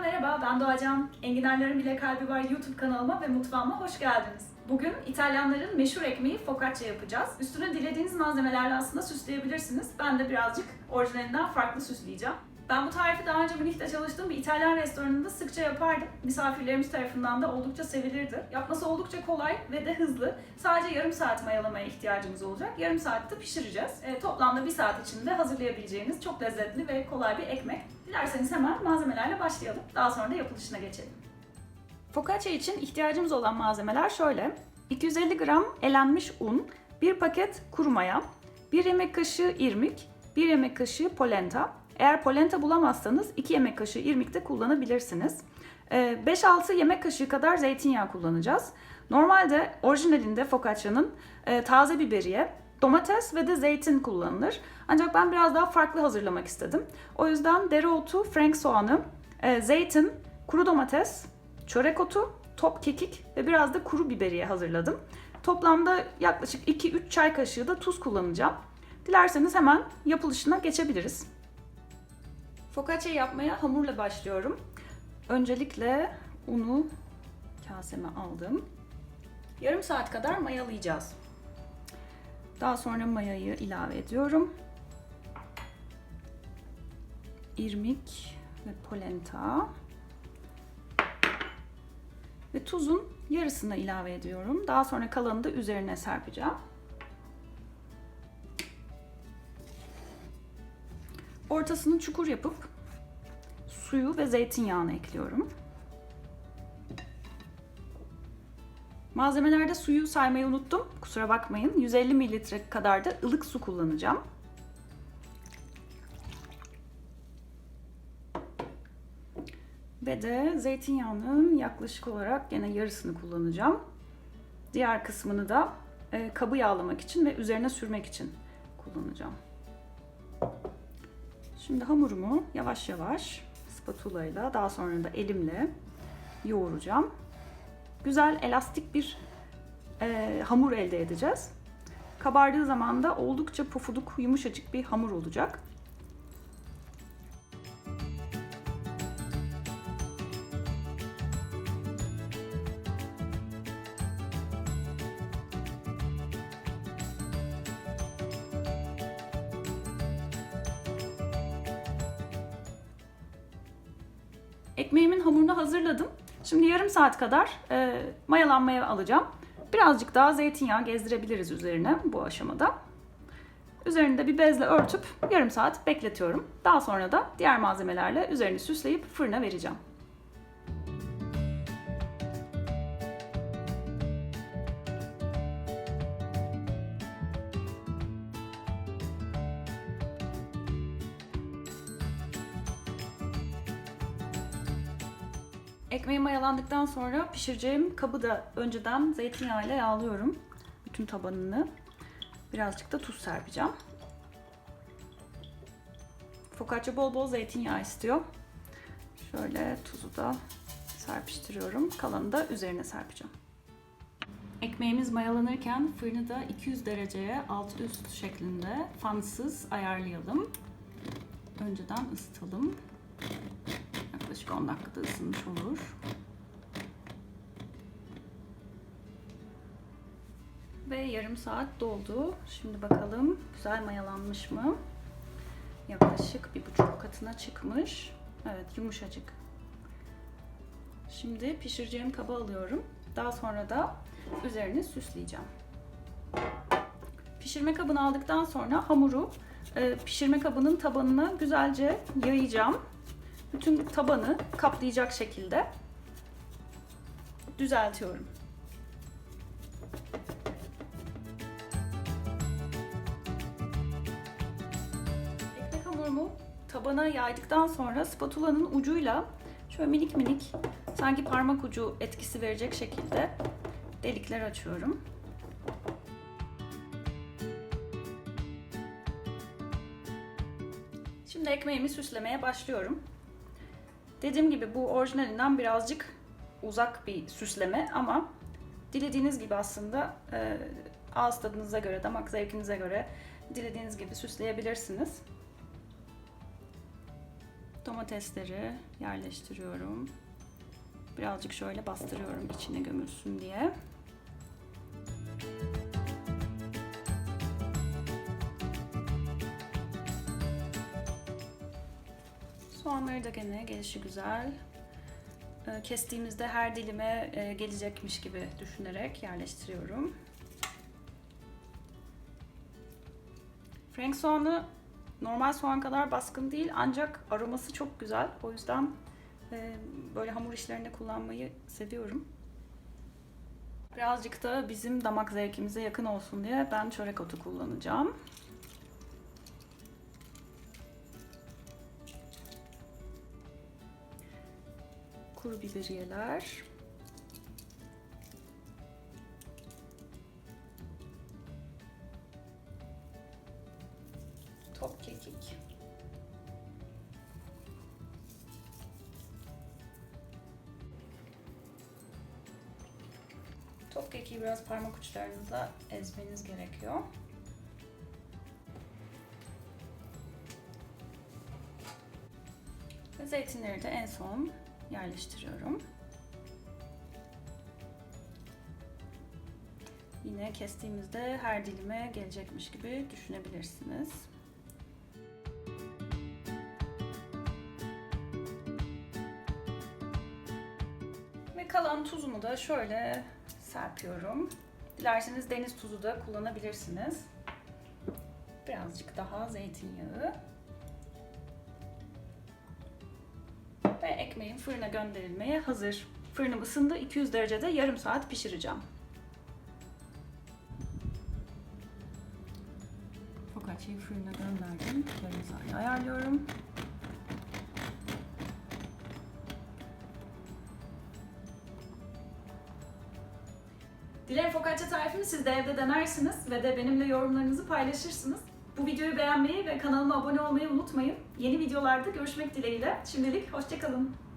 merhaba ben Doğacan. Enginarların Bile Kalbi Var YouTube kanalıma ve mutfağıma hoş geldiniz. Bugün İtalyanların meşhur ekmeği focaccia yapacağız. Üstünü dilediğiniz malzemelerle aslında süsleyebilirsiniz. Ben de birazcık orijinalinden farklı süsleyeceğim. Ben bu tarifi daha önce Münih'te çalıştığım bir İtalyan restoranında sıkça yapardım. Misafirlerimiz tarafından da oldukça sevilirdi. Yapması oldukça kolay ve de hızlı. Sadece yarım saat mayalamaya ihtiyacımız olacak. Yarım saatte pişireceğiz. E, toplamda bir saat içinde hazırlayabileceğiniz çok lezzetli ve kolay bir ekmek. Dilerseniz hemen malzemelerle başlayalım. Daha sonra da yapılışına geçelim. Focaccia için ihtiyacımız olan malzemeler şöyle. 250 gram elenmiş un, 1 paket kuru maya, 1 yemek kaşığı irmik, 1 yemek kaşığı polenta. Eğer polenta bulamazsanız 2 yemek kaşığı irmik de kullanabilirsiniz. Ee, 5-6 yemek kaşığı kadar zeytinyağı kullanacağız. Normalde orijinalinde focaccia'nın e, taze biberiye, domates ve de zeytin kullanılır. Ancak ben biraz daha farklı hazırlamak istedim. O yüzden dereotu, frank soğanı, e, zeytin, kuru domates, çörek otu, top kekik ve biraz da kuru biberiye hazırladım. Toplamda yaklaşık 2-3 çay kaşığı da tuz kullanacağım. Dilerseniz hemen yapılışına geçebiliriz. Focaccia yapmaya hamurla başlıyorum. Öncelikle unu kaseme aldım. Yarım saat kadar mayalayacağız. Daha sonra mayayı ilave ediyorum. İrmik ve polenta ve tuzun yarısını ilave ediyorum. Daha sonra kalanını da üzerine serpeceğim. Ortasını çukur yapıp suyu ve zeytinyağını ekliyorum. Malzemelerde suyu saymayı unuttum. Kusura bakmayın. 150 mililitre kadar da ılık su kullanacağım. Ve de zeytinyağının yaklaşık olarak yine yarısını kullanacağım. Diğer kısmını da e, kabı yağlamak için ve üzerine sürmek için kullanacağım. Şimdi hamurumu yavaş yavaş spatula ile daha sonra da elimle yoğuracağım. Güzel elastik bir e, hamur elde edeceğiz. Kabardığı zaman da oldukça pofuduk, yumuşacık bir hamur olacak. Ekmeğimin hamurunu hazırladım. Şimdi yarım saat kadar e, mayalanmaya alacağım. Birazcık daha zeytinyağı gezdirebiliriz üzerine bu aşamada. Üzerini de bir bezle örtüp yarım saat bekletiyorum. Daha sonra da diğer malzemelerle üzerini süsleyip fırına vereceğim. Ekmeği mayalandıktan sonra pişireceğim kabı da önceden zeytinyağıyla yağlıyorum. Bütün tabanını. Birazcık da tuz serpeceğim. Focaccia bol bol zeytinyağı istiyor. Şöyle tuzu da serpiştiriyorum. Kalanı da üzerine serpeceğim. Ekmeğimiz mayalanırken fırını da 200 dereceye alt üst şeklinde fansız ayarlayalım. Önceden ısıtalım. Yaklaşık 10 dakikada ısınmış olur. Ve yarım saat doldu. Şimdi bakalım güzel mayalanmış mı? Yaklaşık bir buçuk katına çıkmış. Evet yumuşacık. Şimdi pişireceğim kaba alıyorum. Daha sonra da üzerini süsleyeceğim. Pişirme kabını aldıktan sonra hamuru e, pişirme kabının tabanına güzelce yayacağım bütün tabanı kaplayacak şekilde düzeltiyorum. Ekmek hamurumu tabana yaydıktan sonra spatulanın ucuyla şöyle minik minik sanki parmak ucu etkisi verecek şekilde delikler açıyorum. Şimdi ekmeğimi süslemeye başlıyorum. Dediğim gibi bu orijinalinden birazcık uzak bir süsleme ama dilediğiniz gibi aslında e, ağız tadınıza göre, damak zevkinize göre dilediğiniz gibi süsleyebilirsiniz. Domatesleri yerleştiriyorum. Birazcık şöyle bastırıyorum içine gömülsün diye. Soğanları da gene gelişi güzel. Ee, Kestiğimizde her dilime e, gelecekmiş gibi düşünerek yerleştiriyorum. Frank soğanı normal soğan kadar baskın değil ancak aroması çok güzel. O yüzden e, böyle hamur işlerinde kullanmayı seviyorum. Birazcık da bizim damak zevkimize yakın olsun diye ben çörek otu kullanacağım. Kuru biberiyeler. Top kekik. Top kekiği biraz parmak uçlarınızla ezmeniz gerekiyor. Ve zeytinleri de en son yerleştiriyorum. Yine kestiğimizde her dilime gelecekmiş gibi düşünebilirsiniz. Ve kalan tuzumu da şöyle serpiyorum. Dilerseniz deniz tuzu da kullanabilirsiniz. Birazcık daha zeytinyağı. Ekmeğim fırına gönderilmeye hazır. Fırınım ısındı. 200 derecede yarım saat pişireceğim. Focaccia'yı fırına gönderdim. Yarım saat ayarlıyorum. Dilerim focaccia tarifini siz de evde denersiniz ve de benimle yorumlarınızı paylaşırsınız. Bu videoyu beğenmeyi ve kanalıma abone olmayı unutmayın. Yeni videolarda görüşmek dileğiyle. Şimdilik hoşçakalın.